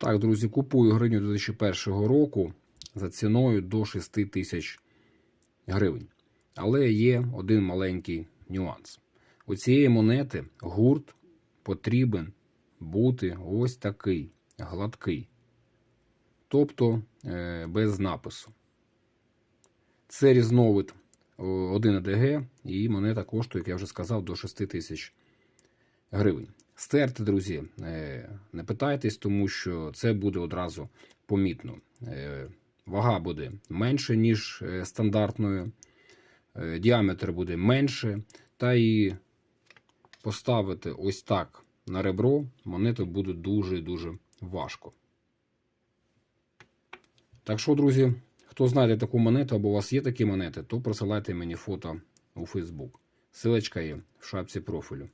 Так, друзі, купую гривню 2001 року за ціною до 6 тисяч гривень. Але є один маленький нюанс. У цієї монети гурт потрібен бути ось такий гладкий, тобто е, без напису. Це різновид 1 АДГ, і монета коштує, як я вже сказав, до 6 тисяч гривень. Стерти, друзі, е, не питайтесь, тому що це буде одразу помітно. Е, Вага буде менше, ніж е, стандартною, діаметр буде менше, та і поставити ось так на ребро монету буде дуже-дуже важко. Так що, друзі, хто знайде таку монету або у вас є такі монети, то присилайте мені фото у Facebook. Силочка є в шапці профілю.